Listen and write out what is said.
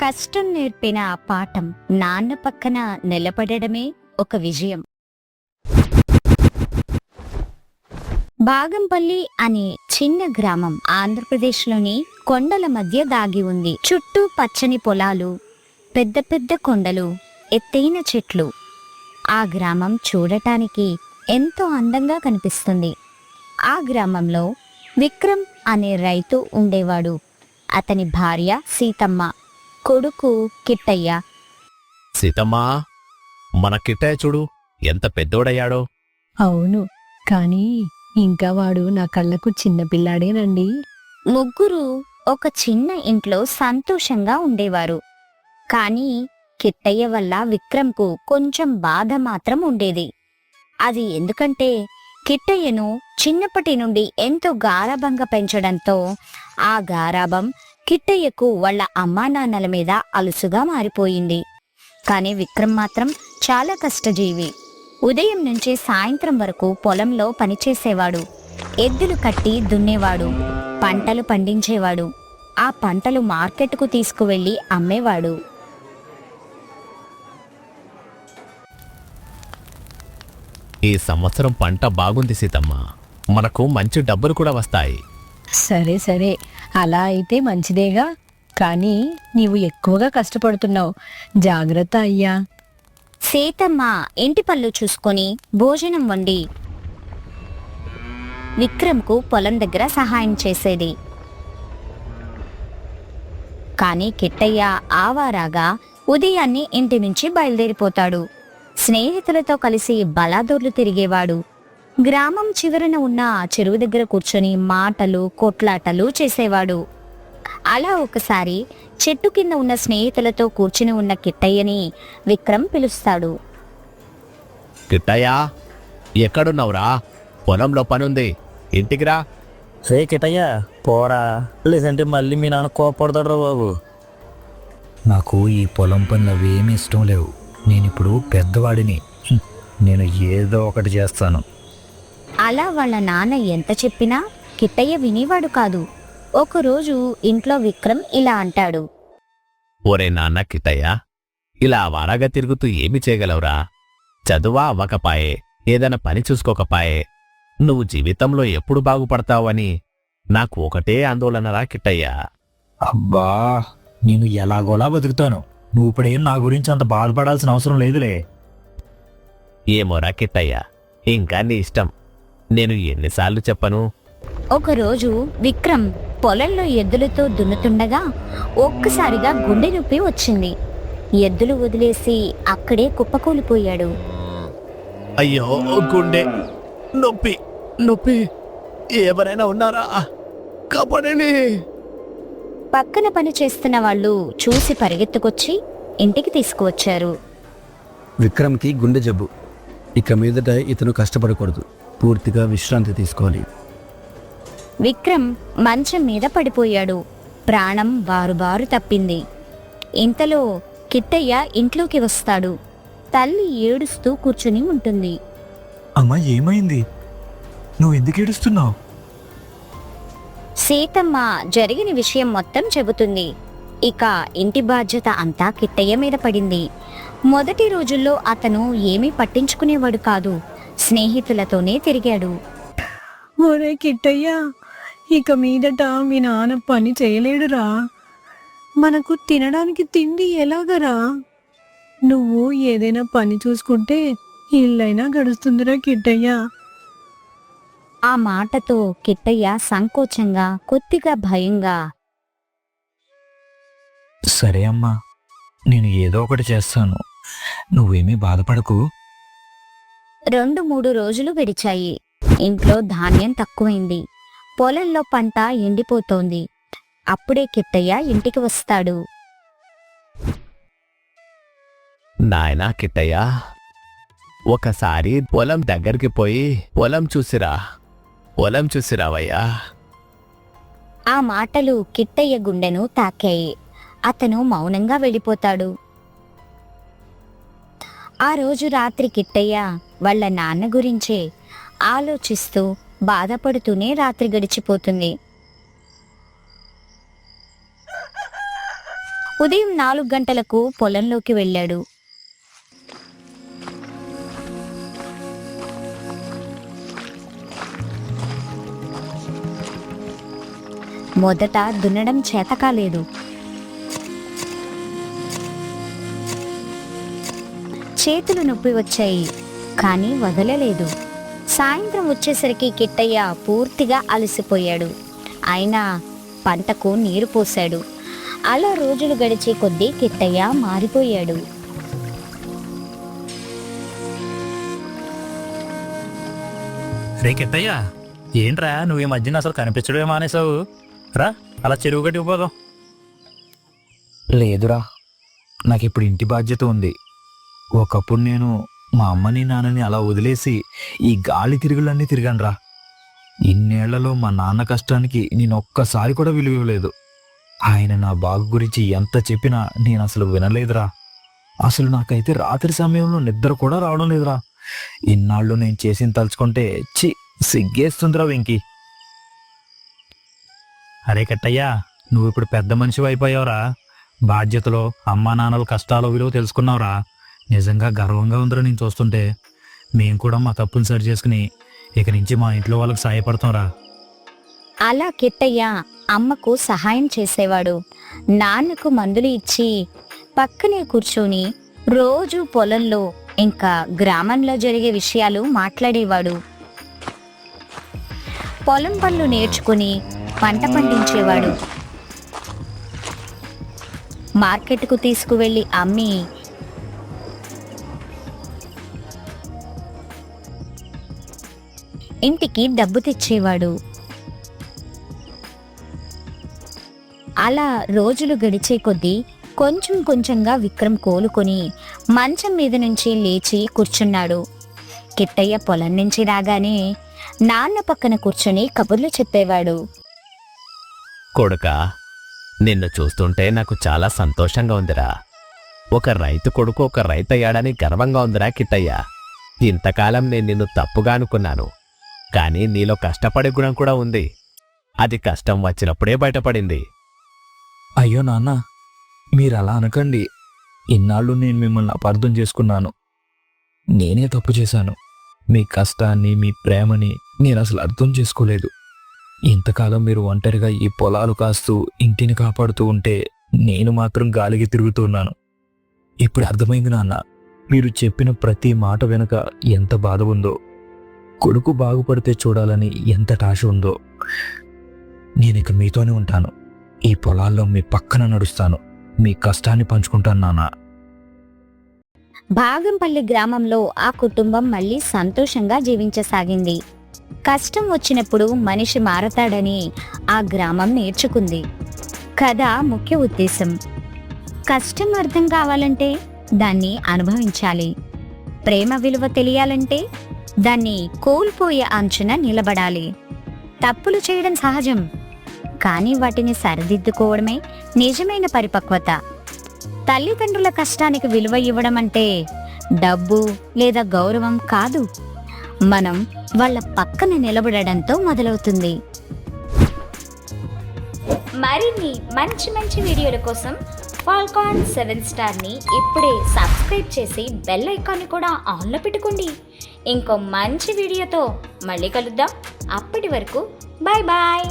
కష్టం నేర్పిన ఆ పాఠం నాన్న పక్కన నిలబడడమే ఒక విజయం. బాగంపల్లి అనే చిన్న గ్రామం ఆంధ్రప్రదేశ్లోని కొండల మధ్య దాగి ఉంది. చుట్టూ పచ్చని పొలాలు పెద్ద పెద్ద కొండలు ఎత్తైన చెట్లు. ఆ గ్రామం చూడటానికి ఎంతో అందంగా కనిపిస్తుంది. ఆ గ్రామంలో విక్రమ్ అనే రైతు ఉండేవాడు. అతని భార్య సీతమ్మ. కొడుకు కిట్టయ్య. సీతమ్మా మన కిట్టయ్య చూడు ఎంత పెద్దోడయ్యాడో. అవును కానీ ఇంకా వాడు నా కళ్ళకు చిన్నపిల్లాడేనండి ముగ్గురు ఒక చిన్న ఇంట్లో సంతోషంగా ఉండేవారు. కానీ కిట్టయ్య వల్ల విక్రమ్కు కొంచెం బాధ మాత్రం ఉండేది. అది ఎందుకంటే కిట్టయ్యను చిన్నప్పటి నుండి ఎంతో గారాబంగా పెంచడంతో ఆ గారాబం కిట్టయ్యకు వాళ్ళ అమ్మా నాన్నల మీద అలుసుగా మారిపోయింది. కానీ విక్రమ్ మాత్రం చాలా కష్టజీవి. ఉదయం నుంచి సాయంత్రం వరకు పొలంలో పనిచేసేవాడు. ఎద్దులు కట్టి దున్నేవాడు. పంటలు పండించేవాడు. ఆ పంటలు మార్కెట్కు తీసుకువెళ్ళి అమ్మేవాడు. ఈ సంవత్సరం పంట బాగుంది సీతమ్మ. మనకు మంచి డబ్బులు కూడా వస్తాయి. సరే సరే. అలా అయితే మంచిదేగా. కానీ నీవు ఎక్కువగా కష్టపడుతున్నావు. జాగ్రత్త అయ్యా. సీతమ్మ ఇంటి పళ్ళు చూసుకొని భోజనం వండి. విక్రమ్కు పొలం దగ్గర సహాయం చేసేది. కానీ కిట్టయ్య ఆవారాగా ఉదయాన్నే ఇంటి నుంచి బయలుదేరిపోతాడు. స్నేహితులతో కలిసి బలాదూర్లు తిరిగేవాడు. గ్రామం చివరన ఉన్న చెరువు దగ్గర కూర్చొని మాటలు కొట్లాటలు చేసేవాడు. అలా ఒకసారి చెట్టు కింద ఉన్న స్నేహితులతో కూర్చుని ఉన్న కిట్టయ్యని విక్రమ్ పిలుస్తాడు. కిట్టయ్యా ఎక్కడున్నావురా? పొలంలో పనుంది. ఇంటికి రా. రే కిటయ్య పోరా. లేదంటే మళ్ళీ మీ నాన్న కోపడతాడు బాబు. నాకు ఈ పొలం పనులు అవేమీ ఇష్టం లేవు. నేను ఇప్పుడు పెద్దవాడిని. నేను ఏదో ఒకటి చేస్తాను. అలా వాళ్ళ నాన్న ఎంత చెప్పినా కిట్టయ్య వినేవాడు కాదు. ఒకరోజు ఇంట్లో విక్రమ్ ఇలా అంటాడు. ఒరే నాన్న కిట్టయ్య ఇలా వారాగా తిరుగుతూ ఏమి చేయగలవురా? చదువా అవ్వకపాయే ఏదైనా పని చూసుకోకపాయే. నువ్వు జీవితంలో ఎప్పుడు బాగుపడతావని నాకు ఒకటే ఆందోళనరా కిట్టయ్యా. అబ్బా నేను ఎలాగోలా బతుకుతాను. నువ్వు ఇప్పుడేం నా గురించి అంత బాధపడాల్సిన అవసరం లేదులే. ఏమోరా కిట్టయ్య ఇంకా నీ ఇష్టం. నేను ఎన్నిసార్లు చెప్పను? ఒకరోజు విక్రమ్ పొలంలో ఎద్దులతో దున్నుతుండగా ఒక్కసారిగా గుండె నొప్పి వచ్చింది. ఎద్దులు వదిలేసి అక్కడే కుప్పకూలిపోయాడు. అయ్యో గుండె నొప్పి నొప్పి. ఎవరైనా ఉన్నారా? కాపాడండి. పక్కన పని చేస్తున్న వాళ్ళు చూసి పరిగెత్తుకొచ్చి ఇంటికి తీసుకువచ్చారు. విక్రమ్కి గుండె జబ్బు. ఇక మీదట ఇతను కష్టపడకూడదు. పూర్తిగా విశ్రాంతి తీసుకోవాలి. విక్రమ్ మంచం మీద పడిపోయాడు. ప్రాణం బారుబారు తప్పింది. ఇంతలో కిట్టయ్య ఇంట్లోకి వస్తాడు. తల్లి ఏడుస్తూ కూర్చుని ఉంటుంది. అమ్మా ఏమైంది? నువ్వు ఎందుకు ఏడుస్తున్నావు? సీతమ్మ జరిగిన విషయం మొత్తం చెబుతుంది. ఇక ఇంటి బాధ్యత అంతా కిట్టయ్య మీద పడింది. మొదటి రోజుల్లో అతను ఏమీ పట్టించుకునేవాడు కాదు. స్నేహితులతోనే తిరిగాడు. ఒరే కిట్టయ్య ఇక మీదట మీ నాన్న పని చేయలేడురా. మనకు తినడానికి తిండి ఎలాగరా? నువ్వు ఏదైనా పని చూసుకుంటే ఇల్లైనా గడుస్తుందిరా కిట్టయ్య. ఆ మాటతో కిట్టయ్య సంకోచంగా కొద్దిగా భయంగా సరే అమ్మా నేను ఏదో ఒకటి చేస్తాను. నువ్వేమీ బాధపడకు. రెండు మూడు రోజులు గడిచాయి ఇంట్లో ధాన్యం తక్కువైంది. పొలంలో పంట ఎండిపోతోంది. అప్పుడే కిట్టయ్య ఇంటికి వస్తాడు. నాయనా కిట్టయ్య ఒకసారి పొలం దగ్గరికి పోయి పొలం చూసిరా పొలం చూసిరావయ్యా. ఆ మాటలు కిట్టయ్య గుండెను తాకాయి. అతను మౌనంగా వెళ్ళిపోతాడు. ఆ రోజు రాత్రి కిట్టయ్య వాళ్ళ నాన్న గురించే ఆలోచిస్తూ బాధపడుతూనే రాత్రి గడిచిపోతుంది. ఉదయం నాలుగు గంటలకు పొలంలోకి వెళ్ళాడు. మొదట దున్నడం చేత కాలేదు చేతులు నొప్పి వచ్చాయి కానీ వదలలేదు. సాయంత్రం వచ్చేసరికి కిట్టయ్య పూర్తిగా అలసిపోయాడు. అయినా పంటకు నీరు పోశాడు. అలా రోజులు గడిచే కొద్దీ కిట్టయ్య మారిపోయాడు. రే కిట్టయ్య ఏంట్రా నువ్వు ఈ మధ్యన అసలు కనిపించడమే మానేసావు రా అలా చెరువు గట్టుకు పోదాం. లేదురా నాకు ఇప్పుడు ఇంటి బాధ్యత ఉంది. ఒకప్పుడు నేను మా అమ్మని నాన్నని అలా వదిలేసి ఈ గాలి తిరుగులన్నీ తిరిగానరా. ఇన్నేళ్ళలో మా నాన్న కష్టానికి నేను ఒక్కసారి కూడా విలువ ఇవ్వలేదు. ఆయన నా బాగు గురించి ఎంత చెప్పినా నేను అసలు వినలేదురా. అసలు నాకైతే రాత్రి సమయంలో నిద్ర కూడా రావడం లేదురా. ఇన్నాళ్ళు నేను చేసిన తలుచుకుంటే చి సిగ్గేస్తుందిరా వెంకి. అరే కట్టయ్యా నువ్వు ఇప్పుడు పెద్ద మనిషి అయిపోయావురా బాధ్యతలో అమ్మా నాన్నల కష్టాలు విలువ తెలుసుకున్నావురా. నిజంగా గర్వంగా ఉందిరా నేను చూస్తుంటే. మేము కూడా మా తప్పులు సరి చేసుకుని ఇక నుంచి మా ఇంట్లో వాళ్ళకి సాయపడతాంరా. అలా కిట్టయ్య అమ్మకు సహాయం చేసేవాడు. నాన్నకు మందులు ఇచ్చి పక్కనే కూర్చొని రోజు పొలంలో ఇంకా గ్రామంలో జరిగే విషయాలు మాట్లాడేవాడు. పొలం పనులు నేర్చుకుని పంట పండించేవాడు. మార్కెట్కు తీసుకువెళ్ళి అమ్మి ఇంటికి డబ్బు తెచ్చేవాడు. అలా రోజులు గడిచే కొద్దీ కొంచెం కొంచెంగా విక్రమ్ కోలుకొని మంచం మీద నుంచి లేచి కూర్చున్నాడు. కిట్టయ్య పొలం నుంచి రాగానే నాన్న పక్కన కూర్చొని కబుర్లు చెప్పేవాడు. కొడుక నిన్ను చూస్తుంటే నాకు చాలా సంతోషంగా ఉందిరా. ఒక రైతు కొడుకు ఒక రైతు అయ్యాడని గర్వంగా ఉందిరా కిట్టయ్య. ఇంతకాలం నేను నిన్ను తప్పుగా అనుకున్నాను. కానీ నీలో కష్టపడే గుణం కూడా ఉంది. అది కష్టం వచ్చినప్పుడే బయటపడింది. అయ్యో నాన్న మీరు అలా అనకండి. ఇన్నాళ్ళు నేను మిమ్మల్ని అపార్థం చేసుకున్నాను. నేనే తప్పు చేశాను. మీ కష్టాన్ని మీ ప్రేమని నేను అసలు అర్థం చేసుకోలేదు. ఇంతకాలం మీరు ఒంటరిగా ఈ పొలాలు కాస్తూ ఇంటిని కాపాడుతూ ఉంటే నేను మాత్రం గాలికి తిరుగుతున్నాను ఇప్పుడు అర్థమైంది నాన్న మీరు చెప్పిన ప్రతి మాట వెనుక ఎంత బాధ ఉందో. కొడుకు బాగుపడితే చూడాలని ఎంత ఆశ ఉందో నేను ఇక మీతోనే ఉంటాను. ఈ పొలాల్లో మీ పక్కన నడుస్తాను. మీ కష్టాన్ని పంచుకుంటాను నాన్న. భాగంపల్లి గ్రామంలో ఆ కుటుంబం మళ్ళీ సంతోషంగా జీవించసాగింది. కష్టం వచ్చినప్పుడు మనిషి మారతాడని ఆ గ్రామం నేర్చుకుంది. కథ ముఖ్య ఉద్దేశం. కష్టం అర్థం కావాలంటే దాన్ని అనుభవించాలి. ప్రేమ విలువ తెలియాలంటే దాన్ని కోల్పోయే అంచున నిలబడాలి. తప్పులు చేయడం సహజం. కానీ వాటిని సరిదిద్దుకోవడమే నిజమైన పరిపక్వత. తల్లిదండ్రుల కష్టానికి విలువ ఇవ్వడం అంటే డబ్బు లేదా గౌరవం కాదు. మనం వాళ్ళ పక్కన నిలబడడంతో మొదలవుతుంది. మరిన్ని మంచి మంచి వీడియోల కోసం ఫాల్కాన్ సెవెన్ స్టార్ని ఇప్పుడే సబ్స్క్రైబ్ చేసి బెల్ ఐకాన్ని కూడా ఆన్లో పెట్టుకోండి. ఇంకో మంచి వీడియోతో మళ్ళీ కలుద్దాం. అప్పటి వరకు బాయ్ బాయ్